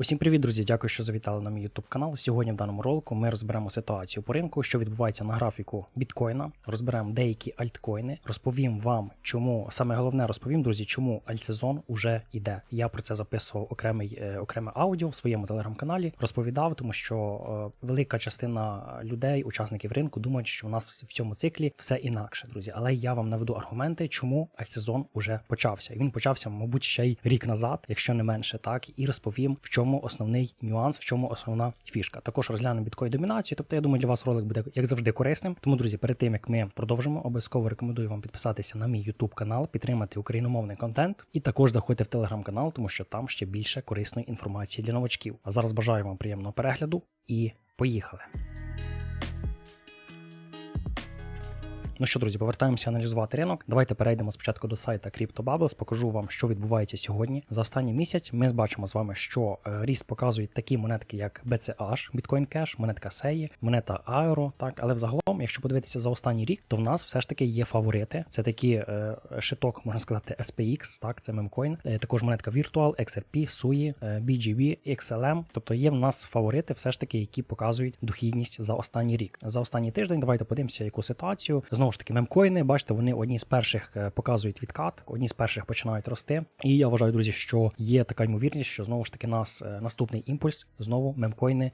Усім привіт, друзі! Дякую, що завітали на мій YouTube канал. Сьогодні в даному ролику ми розберемо ситуацію по ринку, що відбувається на графіку біткоїна. Розберемо деякі альткоїни. Розповім вам, чому саме головне розповім, друзі, чому альтсезон уже йде. Я про це записував окремий е, окреме аудіо в своєму телеграм-каналі. Розповідав, тому що е, велика частина людей, учасників ринку, думають, що у нас в цьому циклі все інакше, друзі. Але я вам наведу аргументи, чому альтсезон уже почався. Він почався, мабуть, ще й рік назад, якщо не менше, так і розповім, в чому основний нюанс, в чому основна фішка. Також розглянемо біткої домінацію. Тобто, я думаю, для вас ролик буде як завжди корисним. Тому, друзі, перед тим як ми продовжимо, обов'язково рекомендую вам підписатися на мій YouTube канал, підтримати україномовний контент і також заходьте в телеграм-канал, тому що там ще більше корисної інформації для новачків. А зараз бажаю вам приємного перегляду і поїхали. Ну що, друзі, повертаємося аналізувати ринок. Давайте перейдемо спочатку до сайта CryptoBubbles, покажу вам, що відбувається сьогодні. За останній місяць ми бачимо з вами, що е, ріст показують такі монетки, як BCH, Bitcoin Cash, монетка SEI, монета Aero. Так, але взагалом, якщо подивитися за останній рік, то в нас все ж таки є фаворити. Це такі е, шиток, можна сказати, SPX, так, це мемкоін. Е, також монетка Virtual, XRP, SUI, е, BGB, XLM. Тобто є в нас фаворити, все ж таки, які показують дохідність за останній рік. За останній тиждень давайте подивимося, яку ситуацію. Знову ж таки, мемкоїни, бачите, вони одні з перших е, показують відкат, одні з перших починають рости. І я вважаю, друзі, що є така ймовірність, що знову ж таки нас е, наступний імпульс, знову мемкоїни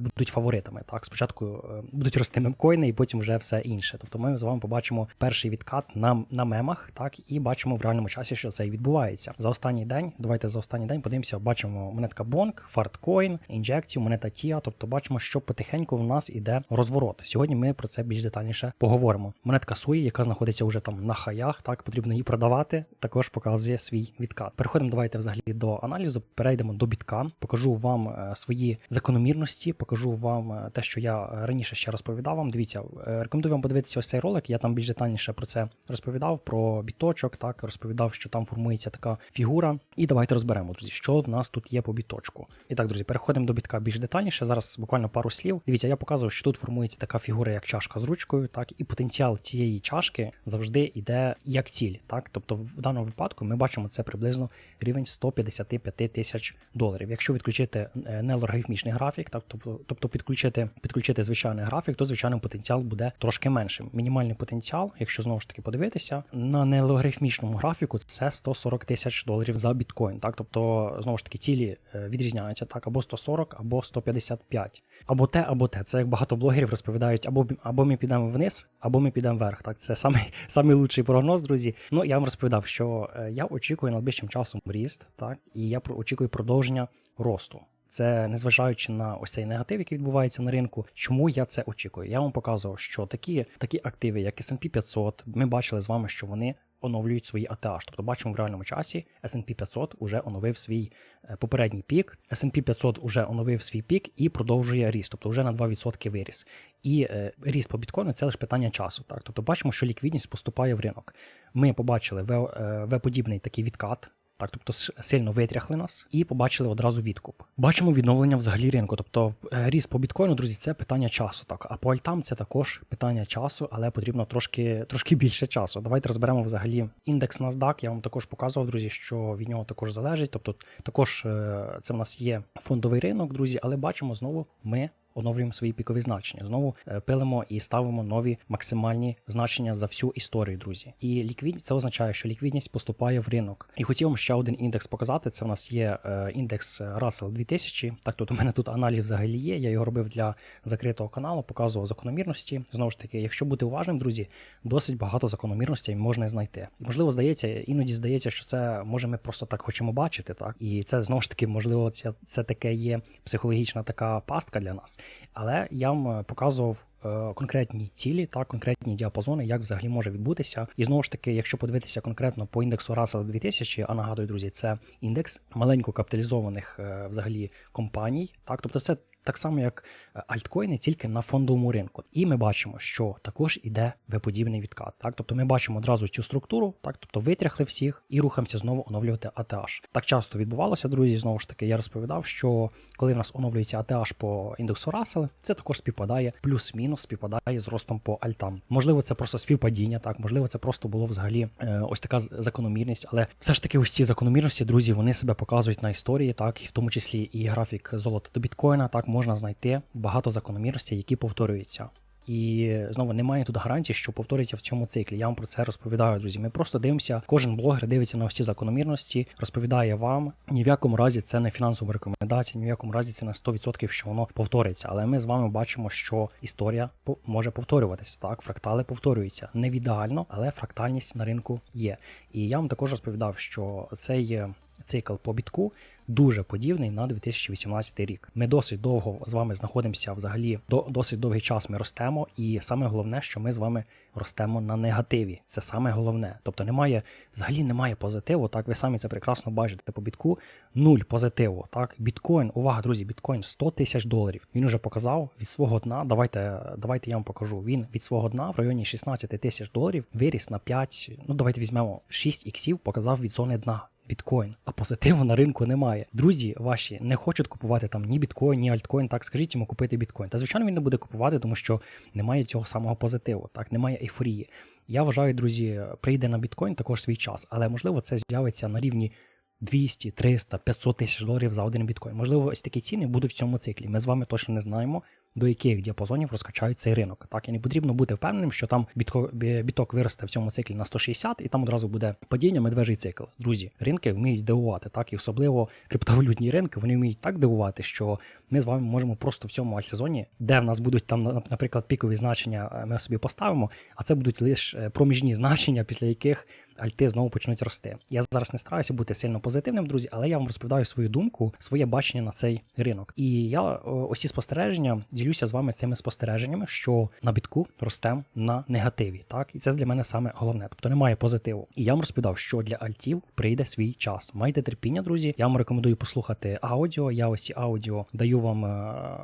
будуть фаворитами. Так, спочатку е, будуть рости мемкоїни, і потім вже все інше. Тобто ми з вами побачимо перший відкат на, на мемах, так, і бачимо в реальному часі, що це і відбувається. За останній день, давайте за останній день подивимося, бачимо монетка Bonk, Fartcoin, Injective, монета TIA, тобто бачимо, що потихеньку в нас іде розворот. Сьогодні ми про це більш детальніше поговоримо. Монетка SUI, яка знаходиться вже там на хаях, так потрібно її продавати, також показує свій відкат. Переходимо, давайте взагалі до аналізу. Перейдемо до бітка, покажу вам е, свої закономірності, покажу вам е, те, що я раніше ще розповідав вам. Дивіться, е, рекомендую вам подивитися ось цей ролик. Я там більш детальніше про це розповідав, про біточок, так розповідав, що там формується така фігура. І давайте розберемо, друзі, що в нас тут є по біточку. І так, друзі, переходимо до бітка більш детальніше. Зараз буквально пару слів. Дивіться, я показував, що тут формується така фігура, як чашка з ручкою, так, і потенціал цієї чашки завжди йде як ціль. Так, тобто, в даному випадку ми бачимо це приблизно рівень 155 тисяч доларів. Якщо відключити е, нелогарифмічний графік, так тобто, тобто підключити, підключити звичайний графік, то звичайно потенціал буде трошки меншим. Мінімальний потенціал, якщо знову ж таки подивитися, на нелогарифмічному графіку це 140 тисяч доларів за біткоін. Так, тобто знову ж таки цілі е, відрізняються так, або 140, або 155. Або те, або те. Це як багато блогерів розповідають, або або ми підемо вниз, або ми підемо вверх. Так, це самий, самий лучший прогноз, друзі. Ну я вам розповідав, що е, я очікую найближчим часом ріст, так, і я очікую продовження росту. Це незважаючи на ось цей негатив, який відбувається на ринку. Чому я це очікую? Я вам показував, що такі, такі активи, як S&P 500, ми бачили з вами, що вони оновлюють свої ATH. Тобто бачимо в реальному часі S&P 500 уже оновив свій е, попередній пік. S&P 500 уже оновив свій пік і продовжує ріст, тобто вже на 2% виріс. І е, ріст по біткоїну це лише питання часу. Так, тобто бачимо, що ліквідність поступає в ринок. Ми побачили В-подібний такий відкат. Так, тобто сильно витряхли нас і побачили одразу відкуп. Бачимо відновлення взагалі ринку. Тобто е, ріст по біткоїну, друзі, це питання часу. Так, а по альтам це також питання часу, але потрібно трошки, трошки більше часу. Давайте розберемо взагалі індекс NASDAQ. Я вам також показував, друзі, що від нього також залежить. Тобто, також е, це в нас є фондовий ринок, друзі, але бачимо знову ми. Оновлюємо свої пікові значення. Знову е, пилимо і ставимо нові максимальні значення за всю історію, друзі. І ліквідність це означає, що ліквідність поступає в ринок. І хотів вам ще один індекс показати. Це в нас є е, індекс Russell 2000. Так, тут у мене тут аналіз взагалі є. Я його робив для закритого каналу, показував закономірності. Знову ж таки, якщо бути уважним, друзі, досить багато закономірностей можна знайти. Можливо, здається, іноді здається, що це може ми просто так хочемо бачити, так і це знову ж таки, можливо, це, це таке є психологічна така пастка для нас. Але я вам показував е, конкретні цілі та конкретні діапазони, як взагалі може відбутися. І знову ж таки, якщо подивитися конкретно по індексу Russell 2000, а нагадую, друзі, це індекс маленько капіталізованих е, взагалі компаній. Так, тобто це так само, як е, альткоїни, тільки на фондовому ринку. І ми бачимо, що також іде веподібний відкат. Так, тобто ми бачимо одразу цю структуру, так, тобто витряхли всіх і рухаємося знову оновлювати ATH. Так часто відбувалося, друзі. Знову ж таки, я розповідав, що коли в нас оновлюється ATH по індексу Russell, це також співпадає плюс-мінус співпадає з ростом по альтам. Можливо, це просто співпадіння, так можливо, це просто було взагалі е, ось така закономірність, але все ж таки, ось ці закономірності, друзі, вони себе показують на історії, так і в тому числі і графік золота до біткоїна. Так можна знайти багато закономірностей, які повторюються. І знову немає тут гарантії, що повториться в цьому циклі. Я вам про це розповідаю, друзі. Ми просто дивимося. Кожен блогер дивиться на ось закономірності, розповідає вам. Ні в якому разі це не фінансова рекомендація, ні в якому разі це на 100% що воно повториться. Але ми з вами бачимо, що історія може повторюватися. Так, фрактали повторюються не в ідеально, але фрактальність на ринку є. І я вам також розповідав, що цей е, цикл по бітку дуже подібний на 2018 рік. Ми досить довго з вами знаходимося взагалі до досить довгий час. Ми ростемо, і саме головне, що ми з вами ростемо на негативі. Це саме головне. Тобто немає взагалі немає позитиву. Так, ви самі це прекрасно бачите по бітку. Нуль позитиву. Так, біткоін, увага, друзі, біткоін 100 тисяч доларів. Він уже показав від свого дна. Давайте, давайте я вам покажу. Він від свого дна в районі 16 тисяч доларів виріс на 5, ну давайте візьмемо 6 іксів, показав від зони дна біткоін, а позитиву на ринку немає. Друзі ваші не хочуть купувати там ні біткоін, ні альткоін. Так скажіть йому купити біткоін. Та звичайно він не буде купувати, тому що немає цього самого позитиву, так немає ейфорії. Я вважаю, друзі, прийде на біткоін також свій час, але можливо це з'явиться на рівні 200, 300, 500 тисяч доларів за один біткоін. Можливо, ось такі ціни будуть в цьому циклі. Ми з вами точно не знаємо. До яких діапазонів розкачають цей ринок. Так, і не потрібно бути впевненим, що там біток виросте в цьому циклі на 160, і там одразу буде падіння, медвежий цикл. Друзі, ринки вміють дивувати, так і особливо криптовалютні ринки, вони вміють так дивувати, що ми з вами можемо просто в цьому альтсезоні, де в нас будуть там, на- наприклад, пікові значення, е, ми собі поставимо, а це будуть лише проміжні значення, після яких альти знову почнуть рости. Я зараз не стараюся бути сильно позитивним, друзі, але я вам розповідаю свою думку, своє бачення на цей ринок. І я е, ось ці спостереження ділюся з вами цими спостереженнями, що на бітку на негативі. Так, і це для мене саме головне. Тобто немає позитиву. І я вам розповідав, що для альтів прийде свій час. Майте терпіння, друзі. Я вам рекомендую послухати аудіо. Я ось ці аудіо даю вам е,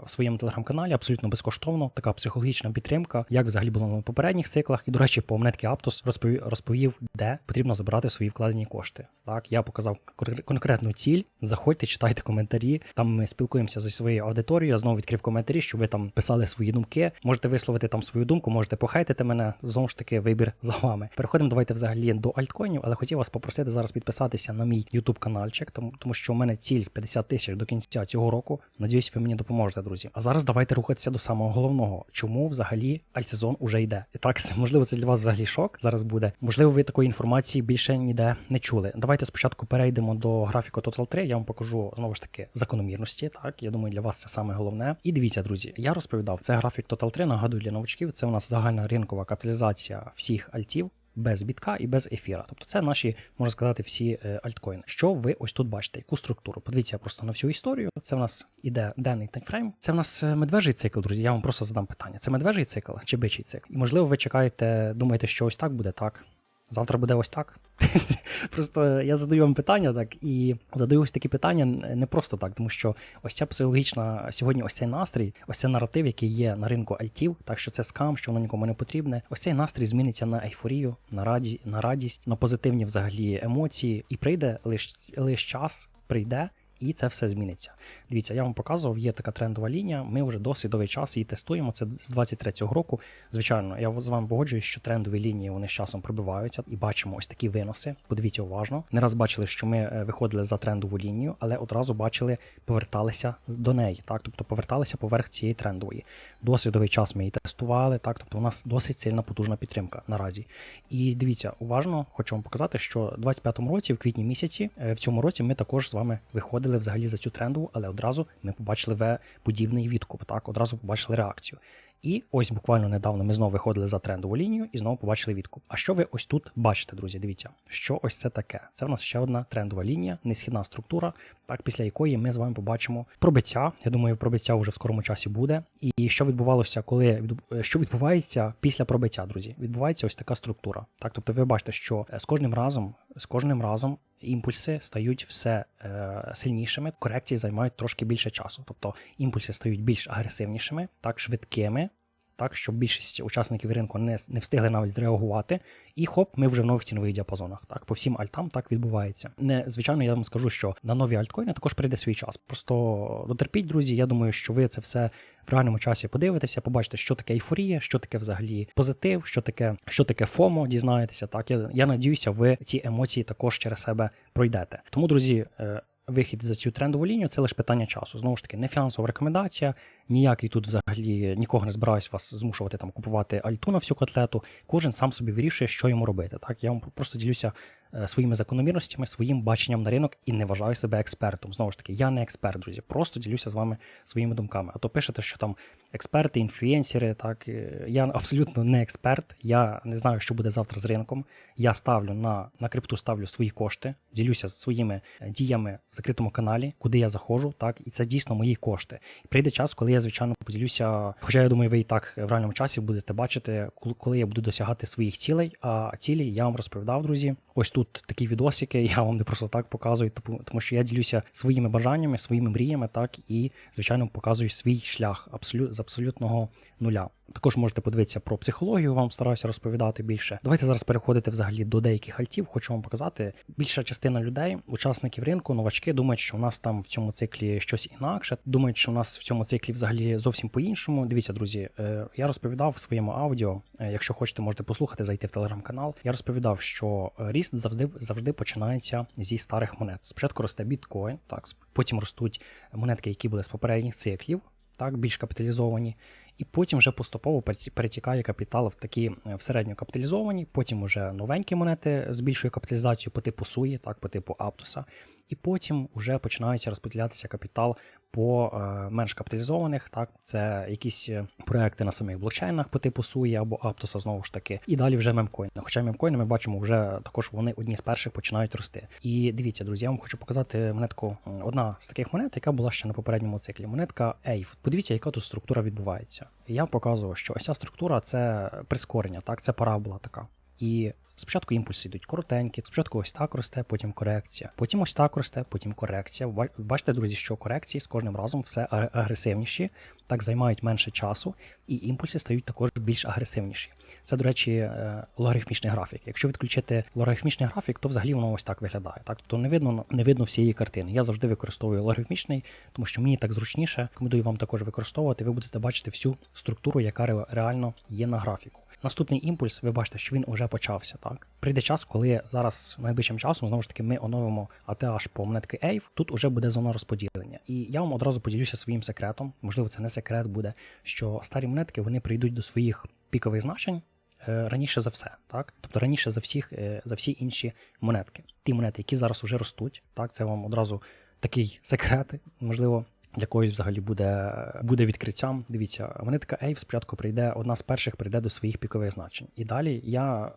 в своєму телеграм-каналі абсолютно безкоштовно. Така психологічна підтримка, як взагалі було на попередніх циклах. І, до речі, по монетки Аптос розповів, де потрібно забирати свої вкладені кошти. Так, я показав конкретну ціль. Заходьте, читайте коментарі. Там ми спілкуємося зі своєю аудиторією. Я знову відкрив коментарі, щоб ви там писали свої думки. Можете висловити там свою думку, можете похейтити мене. Знову ж таки, вибір за вами. Переходимо давайте взагалі до альткоїнів, але хотів вас попросити зараз підписатися на мій YouTube каналчик, тому, тому що у мене ціль 50 тисяч до кінця цього року. Надіюсь, ви мені допоможете, друзі. А зараз давайте рухатися до самого головного. Чому взагалі альтсезон уже йде? І так, можливо, це для вас взагалі шок зараз буде. Можливо, ви такої інформації більше ніде не чули. Давайте спочатку перейдемо до графіку Total 3. Я вам покажу знову ж таки закономірності. Так, я думаю, для вас це саме головне. І дивіться, друзі, я розповідав, це графік Total 3, нагадую для новачків. Це у нас загальна ринкова капіталізація всіх альтів. Без бітка і без ефіра. Тобто це наші, можна сказати, всі е, альткоїни. Що ви ось тут бачите? Яку структуру? Подивіться просто на всю історію. Це в нас іде денний таймфрейм. Це в нас е, медвежий цикл, друзі. Я вам просто задам питання. Це медвежий цикл чи бичий цикл? І можливо, ви чекаєте, думаєте, що ось так буде так. Завтра буде ось так. Просто я задаю вам питання так і задаю ось такі питання не просто так, тому що ось ця психологічна сьогодні, ось цей настрій, ось цей наратив, який є на ринку альтів, так що це скам, що воно нікому не потрібне. Ось цей настрій зміниться на ейфорію, на раді, на радість, на позитивні взагалі емоції, і прийде лише лиш час, прийде. І це все зміниться. Дивіться, я вам показував, є така трендова лінія. Ми вже досить довгий час її тестуємо. Це з 23-го року. Звичайно, я з вами погоджуюсь, що трендові лінії вони з часом пробиваються і бачимо ось такі виноси. Подивіться уважно. Не раз бачили, що ми е, виходили за трендову лінію, але одразу бачили, поверталися до неї. Так, тобто поверталися поверх цієї трендової. Досить довгий час ми її тестували. Так, тобто у нас досить сильна потужна підтримка наразі. І дивіться, уважно хочу вам показати, що в 25-му році, в квітні місяці, е, в цьому році ми також з вами виходили взагалі за цю тренду, але одразу ми побачили подібний відкуп. Так, одразу побачили реакцію. І ось буквально недавно ми знову виходили за трендову лінію і знову побачили відкуп. А що ви ось тут бачите, друзі? Дивіться, що ось це таке. Це в нас ще одна трендова лінія, несхідна структура, так після якої ми з вами побачимо пробиття. Я думаю, пробиття вже в скорому часі буде. І що відбувалося, коли від- що відбувається після пробиття, друзі? Відбувається ось така структура. Так, тобто ви бачите, що з кожним разом, з кожним разом імпульси стають все е, сильнішими, корекції займають трошки більше часу. Тобто імпульси стають більш агресивнішими, так швидкими. Так щоб більшість учасників ринку не, не встигли навіть зреагувати, і хоп, ми вже в нових цінових діапазонах. Так, по всім альтам так відбувається. Не звичайно, я вам скажу, що на нові альткоїни також прийде свій час. Просто дотерпіть, друзі. Я думаю, що ви це все в реальному часі подивитеся, побачите, що таке ейфорія, що таке взагалі позитив, що таке, що таке ФОМО, дізнаєтеся. Так, я, я надіюся, ви ці емоції також через себе пройдете. Тому, друзі. Вихід за цю трендову лінію це лише питання часу. Знову ж таки, не фінансова рекомендація. Ніякий тут взагалі нікого не збираюсь вас змушувати там купувати альту на всю котлету. Кожен сам собі вирішує, що йому робити. Так я вам просто ділюся своїми закономірностями, своїм баченням на ринок і не вважаю себе експертом. Знову ж таки, я не експерт, друзі. Просто ділюся з вами своїми думками. А то пишете, що там експерти, інфлюенсери. Так е, я абсолютно не експерт. Я не знаю, що буде завтра з ринком. Я ставлю на, на крипту, ставлю свої кошти, ділюся своїми е, діями в закритому каналі, куди я заходжу. Так, і це дійсно мої кошти. І прийде час, коли я звичайно поділюся. Хоча я думаю, ви і так в реальному часі будете бачити, коли я буду досягати своїх цілей. А цілі я вам розповідав, друзі. Ось тут такі відосики. Я вам не просто так показую, тому, тому що я ділюся своїми бажаннями, своїми мріями, так і звичайно показую свій шлях абсолют з абсолютного нуля. Також можете подивитися про психологію, вам стараюся розповідати більше. Давайте зараз переходити взагалі до деяких альтів. Хочу вам показати. Більша частина людей, учасників ринку, новачки, думають, що у нас там в цьому циклі щось інакше. Думають, що у нас в цьому циклі взагалі зовсім по-іншому. Дивіться, друзі, е, я розповідав в своєму аудіо. е, Якщо хочете, можете послухати, зайти в телеграм-канал. Я розповідав, що е, ріст завжди завжди починається зі старих монет. Спочатку росте біткоін, так потім ростуть монетки, які були з попередніх циклів, так більш капіталізовані. І потім вже поступово перетікає капітал в такі е, в середньо капіталізовані, потім вже новенькі монети з більшою капіталізацією по типу Суї, так, по типу Аптуса. І потім вже починається розподілятися капітал по е, менш капіталізованих. Так, це якісь е, проекти на самих блокчейнах по типу Суї або Аптуса, знову ж таки. І далі вже мемкоїни. Хоча мемкоїни ми бачимо, вже також вони одні з перших починають рости. І дивіться, друзі, я вам хочу показати монетку. Одна з таких монет, яка була ще на попередньому циклі. Монетка EIF. Подивіться, яка тут структура відбувається. Я показував, що ось ця структура це прискорення, так, це парабола така. І спочатку імпульси йдуть коротенькі, спочатку ось так росте, потім корекція, потім ось так росте, потім корекція. Бачите, друзі, що корекції з кожним разом все агресивніші, так займають менше часу, і імпульси стають також більш агресивніші. Це, до речі, е, логарифмічний графік. Якщо відключити логарифмічний графік, то взагалі воно ось так виглядає. Так, тобто не видно, не видно всієї картини. Я завжди використовую логарифмічний, тому що мені так зручніше. Рекомендую вам також використовувати. Ви будете бачити всю структуру, яка ре- реально є на графіку. Наступний імпульс, ви бачите, що він вже почався. Так прийде час, коли зараз найближчим часом знову ж таки ми оновимо ATH по монетки EIF, Тут уже буде зона розподілення. І я вам одразу поділюся своїм секретом. Можливо, це не секрет буде, що старі монетки вони прийдуть до своїх пікових значень. е, Раніше за все, так тобто раніше за всіх е, за всі інші монетки. Ті монети, які зараз уже ростуть, так це вам одразу такий секрет, можливо, для когось взагалі буде, буде відкриттям. Дивіться, вони така EIF спочатку прийде, одна з перших прийде до своїх пікових значень. І далі я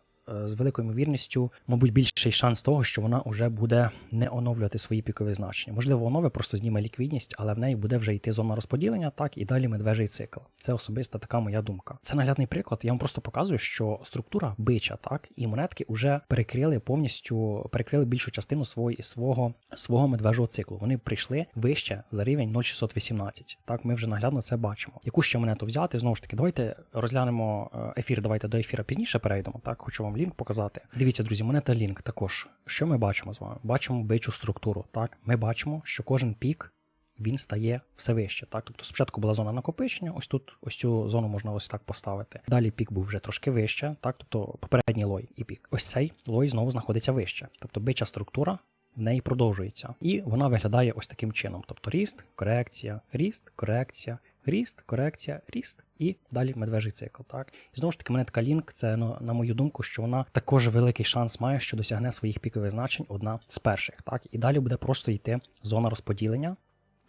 з великою ймовірністю, мабуть, більший шанс того, що вона вже буде не оновлювати свої пікові значення. Можливо, онове просто зніме ліквідність, але в неї буде вже йти зона розподілення, так і далі медвежий цикл. Це особиста така моя думка. Це наглядний приклад. Я вам просто показую, що структура бича, так і монетки вже перекрили повністю, перекрили більшу частину свої, свого свого медвежого циклу. Вони прийшли вище за рівень 0,618. Так, ми вже наглядно це бачимо. Яку ще монету взяти? Знову ж таки, давайте розглянемо е, ефір. Давайте до ефіра пізніше перейдемо. Так, хочу вам лінк показати. Дивіться, друзі, монета лінк також. Що ми бачимо з вами? Бачимо бичу структуру. Так, ми бачимо, що кожен пік. Він стає все вище. Так? Тобто спочатку була зона накопичення, ось тут ось цю зону можна ось так поставити. Далі пік був вже трошки вище, так? тобто попередній лой і пік. Ось цей лой знову знаходиться вище. Тобто бича структура в неї продовжується. І вона виглядає ось таким чином: тобто ріст, корекція, ріст, корекція, ріст, корекція, ріст, і далі медвежий цикл. Так і знову ж таки, монетка Лінк, це ну, на мою думку, що вона також великий шанс має, що досягне своїх пікових значень одна з перших. Так, і далі буде просто йти зона розподілення.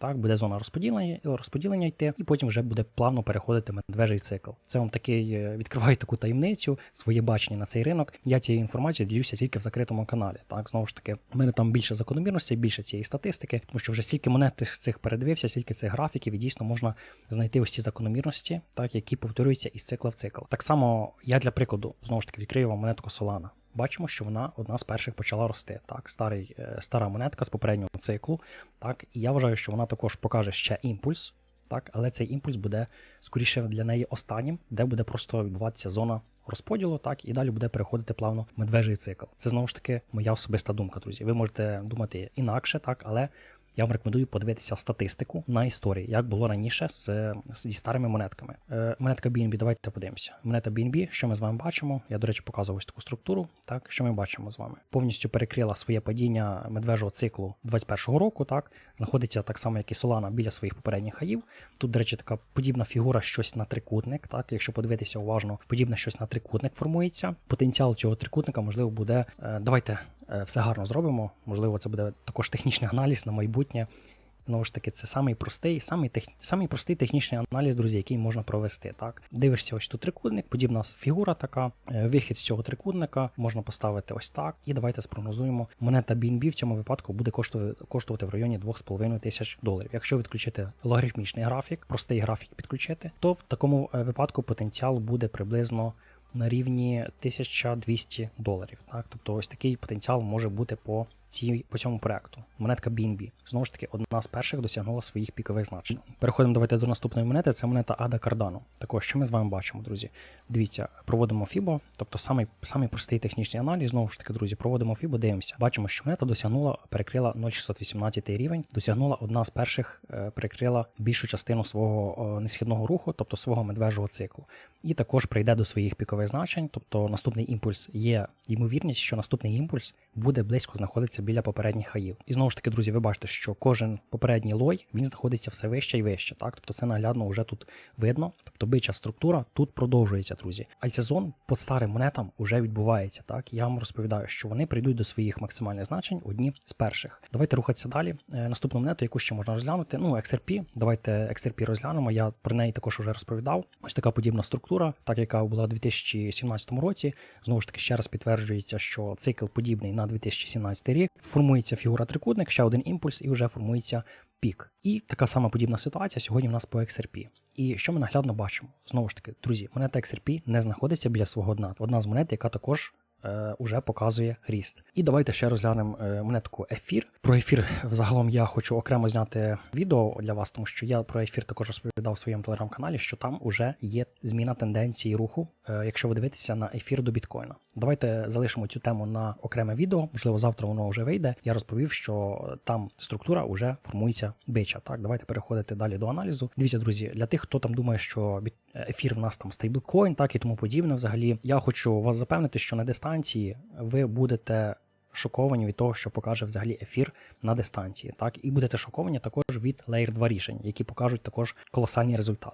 Так, буде зона розподілення, розподілення йти, і потім вже буде плавно переходити медвежий цикл. Це вам такий е, відкриває таку таємницю, своє бачення на цей ринок. Я цією інформацією ділюся тільки в закритому каналі. Так, знову ж таки, в мене там більше закономірностей, більше цієї статистики, тому що вже стільки монет цих передивився, стільки цих графіків, і дійсно можна знайти ось ці закономірності, так, які повторюються із цикла в цикл. Так само я для прикладу знову ж таки відкрию вам монетку Solana. Бачимо, що вона одна з перших почала рости. Так, старий, е, стара монетка з попереднього циклу. Так, і я вважаю, що вона також покаже ще імпульс. так, але цей імпульс буде скоріше для неї останнім, де буде просто відбуватися зона розподілу, так, і далі буде переходити плавно медвежий цикл. Це знову ж таки моя особиста думка, друзі. Ви можете думати інакше, так, але я вам рекомендую подивитися статистику на історії, як було раніше з, зі старими монетками. Е, монетка BNB, давайте подивимося. Монета BNB, що ми з вами бачимо? Я, до речі, показував ось таку структуру. Так, що ми бачимо з вами? Повністю перекрила своє падіння медвежого циклу 21-го року. Так, знаходиться так само, як і Solana біля своїх попередніх хаїв. Тут, до речі, така подібна фігура, щось на трикутник. Так, якщо подивитися уважно, подібне щось на трикутник формується. Потенціал цього трикутника, можливо, буде. е, Давайте е, все гарно зробимо. Можливо, це буде також технічний аналіз на майбутнє. Знову ж таки, це самий простий, самий, тех... самий простий технічний аналіз, друзі, який можна провести. Так, дивишся, ось тут трикутник, подібна фігура така. е, Вихід з цього трикутника можна поставити ось так. І давайте спрогнозуємо. Монета BNB в цьому випадку буде коштувати, в районі 2,5 тисяч доларів. Якщо відключити логарифмічний графік, простий графік підключити, то в такому е, випадку потенціал буде приблизно. На рівні 1200 доларів. Так? Тобто ось такий потенціал може бути по, цій, по цьому проекту. Монетка BNB. Знову ж таки, одна з перших досягнула своїх пікових значень. Переходимо давайте до наступної монети. Це монета Ада Cardano. Також що ми з вами бачимо, друзі? Дивіться, проводимо FIBO, тобто самий, самий простий технічний аналіз. Знову ж таки, друзі, проводимо FIBO, дивимося. Бачимо, що монета досягнула, перекрила 0,618 рівень, досягнула одна з перших, е, перекрила більшу частину свого несхідного руху, тобто свого медвежого циклу. І також прийде до своїх пікових значень, тобто наступний імпульс є ймовірність, що наступний імпульс буде близько знаходитися біля попередніх хаїв. І знову ж таки, друзі, ви бачите, що кожен попередній лой він знаходиться все вище і вище. Так, тобто це наглядно вже тут видно. Тобто бича структура тут продовжується, друзі. А сезон по старим монетам вже відбувається. Так, я вам розповідаю, що вони прийдуть до своїх максимальних значень одні з перших. Давайте рухатися далі. Е, Наступну монету, яку ще можна розглянути. Ну, XRP. Давайте XRP розглянемо. Я про неї також вже розповідав. Ось така подібна структура, так яка була у 2017 році. Знову ж таки, ще раз підтверджується, що цикл подібний на 2017 рік. Формується фігура трикутник, ще один імпульс, і вже формується пік. І така сама подібна ситуація сьогодні в нас по XRP. І що ми наглядно бачимо? Знову ж таки, друзі, монета XRP не знаходиться біля свого дна. Одна з монет, яка також. Е, Уже показує ріст. І давайте ще розглянемо е, монетку ефір. Про ефір взагалом я хочу окремо зняти відео для вас, тому що я про ефір також розповідав в своєму телеграм-каналі, що там вже є зміна тенденції руху, е, якщо ви дивитеся на ефір до біткоїна. Давайте залишимо цю тему на окреме відео. Можливо, завтра воно вже вийде. Я розповів, що там структура вже формується бича. Так, давайте переходити далі до аналізу. Дивіться, друзі, для тих, хто там думає, що ефір в нас там стейблкоін, так і тому подібне. Взагалі, я хочу вас запевнити, що на дистанції ви будете. Шоковані від того, що покаже взагалі ефір на дистанції, так і будете шоковані також від Layer 2 рішень, які покажуть також колосальний результат.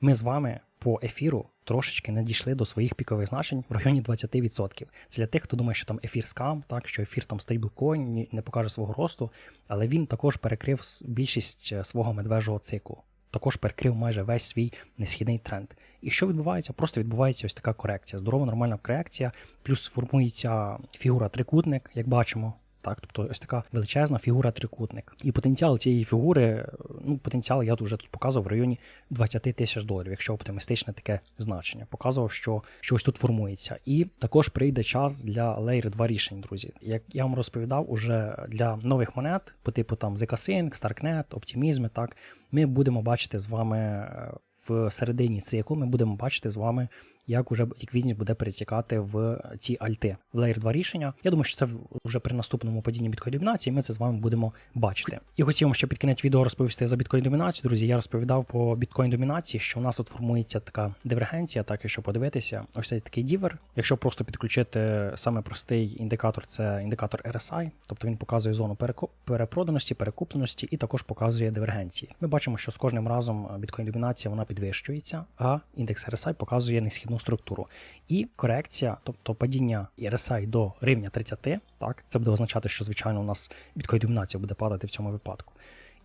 Ми з вами по ефіру трошечки не дійшли до своїх пікових значень в районі 20%. Це для тих, хто думає, що там ефір скам, так що ефір там стейблкоін не покаже свого росту, але він також перекрив більшість е, свого медвежого циклу. Також перекрив майже весь свій несхідний тренд. І що відбувається? Просто відбувається ось така корекція. Здорова, нормальна корекція, плюс формується фігура трикутник, як бачимо. Так, тобто ось така величезна фігура трикутник. І потенціал цієї фігури, ну, потенціал я вже тут показував в районі 20 тисяч доларів, якщо оптимістичне таке значення. Показував, що щось тут формується. І також прийде час для Layer 2 рішень, друзі. Як я вам розповідав, уже для нових монет, по типу там ZK-Sync, Starknet, Optimism, так, ми будемо бачити з вами е, в середині циклу, ми будемо бачити з вами, як уже ліквідність буде перетікати в ці альти. В Layer 2 рішення. Я думаю, що це вже при наступному падінні біткоін домінації ми це з вами будемо бачити. І хотів вам ще під кінець відео розповісти за біткоін домінацію. Друзі, я розповідав по біткоін домінації, що у нас тут формується така дивергенція, так якщо подивитися, ось цей такий дівер. Якщо просто підключити саме простий індикатор, це індикатор RSI, тобто він показує зону перепроданості, перекупленості і також показує дивергенції. Ми бачимо, що з кожним разом біткоін домінація вона підвищується, а індекс RSI показує несхідну структуру. І корекція, тобто падіння RSI до рівня 30, так це буде означати, що звичайно у нас біткоін домінація буде падати в цьому випадку.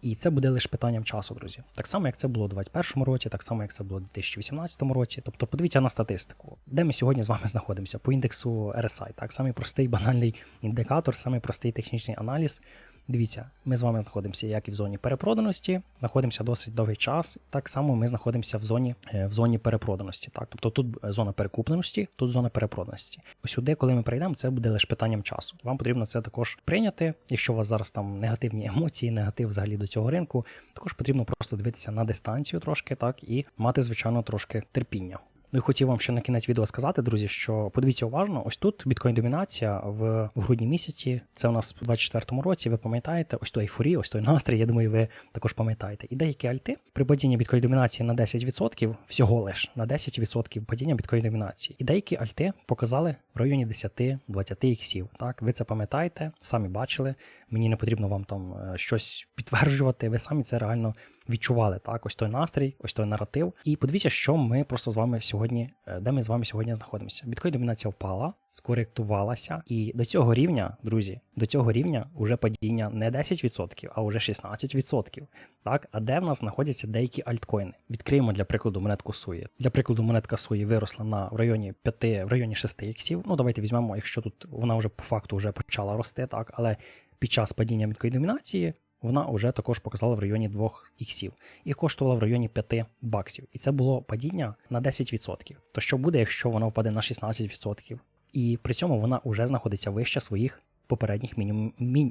І це буде лише питанням часу, друзі. Так само, як це було у 2021 році, так само, як це було у 2018 році. Тобто, подивіться на статистику, де ми сьогодні з вами знаходимося по індексу RSI. Так, самий простий банальний індикатор, самий простий технічний аналіз. Дивіться, ми з вами знаходимося як і в зоні перепроданості, знаходимося досить довгий час. Так само ми знаходимося в зоні е, в зоні перепроданості. Так, тобто тут зона перекупленості, тут зона перепроданості. Ось сюди, коли ми прийдемо, це буде лише питанням часу. Вам потрібно це також прийняти. Якщо у вас зараз там негативні емоції, негатив взагалі до цього ринку, також потрібно просто дивитися на дистанцію трошки, так і мати, звичайно, трошки терпіння. Ну і хотів вам ще на кінець відео сказати, друзі, що подивіться уважно, ось тут біткоін-домінація в, в грудні місяці. Це у нас в 24-му році. Ви пам'ятаєте, ось той ейфорія, ось той настрій. Я думаю, ви також пам'ятаєте. І деякі альти при падінні біткоін-домінації на 10%, всього лиш на 10% падіння біткоін-домінації. І деякі альти показали в районі 10-20 іксів. Так, ви це пам'ятаєте, самі бачили. Мені не потрібно вам там е, щось підтверджувати. Ви самі це реально відчували. Так, ось той настрій, ось той наратив. І подивіться, що ми просто з вами сьогодні, е, де ми з вами сьогодні знаходимося. Біткоін домінація впала, скоректувалася, і до цього рівня, друзі, до цього рівня вже падіння не 10%, а вже 16%. Так, а де в нас знаходяться деякі альткоїни? Відкриємо для прикладу монетку Суї. Для прикладу, монетка Суї виросла на в районі 5, в районі 6 іксів. Ну, давайте візьмемо, якщо тут вона вже по факту вже почала рости, так, але під час падіння міткої домінації вона вже також показала в районі 2 іксів і коштувала в районі 5 баксів. І це було падіння на 10%. То що буде, якщо вона впаде на 16%? І при цьому вона вже знаходиться вище своїх попередніх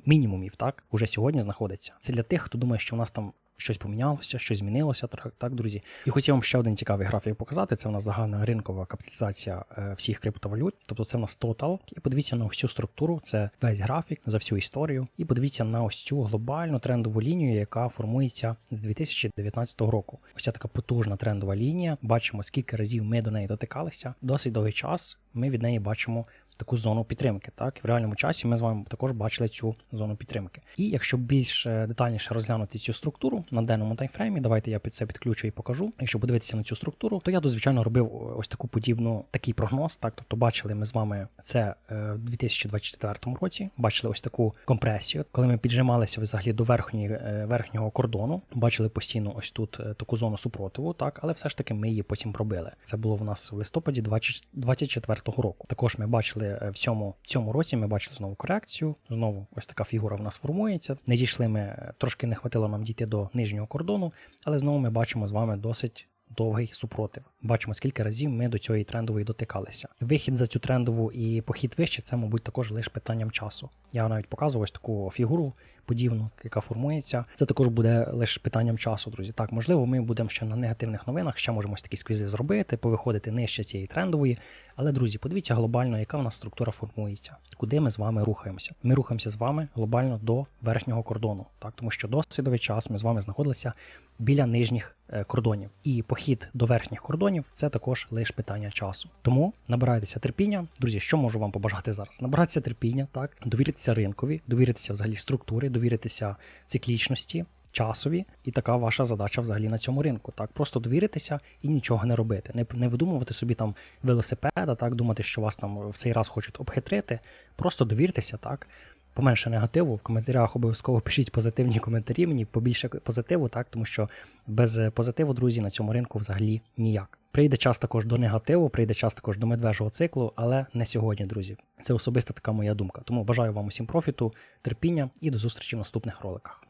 мінімумів, так? Уже сьогодні знаходиться. Це для тих, хто думає, що у нас там щось помінялося, щось змінилося, так, так, друзі. І хотів вам ще один цікавий графік показати. Це у нас загальна ринкова капіталізація е, всіх криптовалют. Тобто це у нас тотал. І подивіться на цю структуру, це весь графік за всю історію. І подивіться на ось цю глобальну трендову лінію, яка формується з 2019 року. Ось ця така потужна трендова лінія. Бачимо, скільки разів ми до неї дотикалися. Досить довгий час ми від неї бачимо таку зону підтримки. Так, в реальному часі ми з вами також бачили цю зону підтримки. І якщо більш е, детальніше розглянути цю структуру на денному таймфреймі, давайте я під це підключу і покажу. Якщо подивитися на цю структуру, то я тут, звичайно робив ось таку подібну такий прогноз. Так, тобто бачили ми з вами це е, в 2024 році. Бачили ось таку компресію, коли ми піджималися взагалі до верхньої е, верхнього кордону. Бачили постійно ось тут таку зону супротиву, так, але все ж таки ми її потім пробили. Це було в нас в листопаді 2024 року. Також ми бачили в цьому цьому році ми бачили знову корекцію. Знову ось така фігура в нас формується. Не дійшли ми, трошки не хватило нам дійти до нижнього кордону, але знову ми бачимо з вами досить. Довгий супротив. Бачимо, скільки разів ми до цієї трендової дотикалися. Вихід за цю трендову і похід вище це, мабуть, також лише питанням часу. Я навіть показував ось таку фігуру подібну, яка формується. Це також буде лише питанням часу, друзі. Так, можливо, ми будемо ще на негативних новинах, ще можемо такі сквізи зробити, повиходити нижче цієї трендової. Але, друзі, подивіться глобально, яка в нас структура формується, куди ми з вами рухаємося. Ми рухаємося з вами глобально до верхнього кордону, так тому що досить довгий час ми з вами знаходилися біля нижніх е, кордонів. І похід до верхніх кордонів це також лише питання часу. Тому набирайтеся терпіння. Друзі, що можу вам побажати зараз? Набиратися терпіння, так, довіритися ринкові, довіритися взагалі структурі, довіритися циклічності. Часові, і така ваша задача взагалі на цьому ринку. Так, просто довіритися і нічого не робити. Не не видумувати собі там велосипеда, так думати, що вас там в цей раз хочуть обхитрити. Просто довіртеся, так. Поменше негативу. В коментарях обов'язково пишіть позитивні коментарі. Мені побільше позитиву, так тому що без позитиву, друзі, на цьому ринку взагалі ніяк. Прийде час також до негативу, прийде час також до медвежого циклу, але не сьогодні, друзі. Це особиста така моя думка. Тому бажаю вам усім профіту, терпіння і до зустрічі в наступних роликах.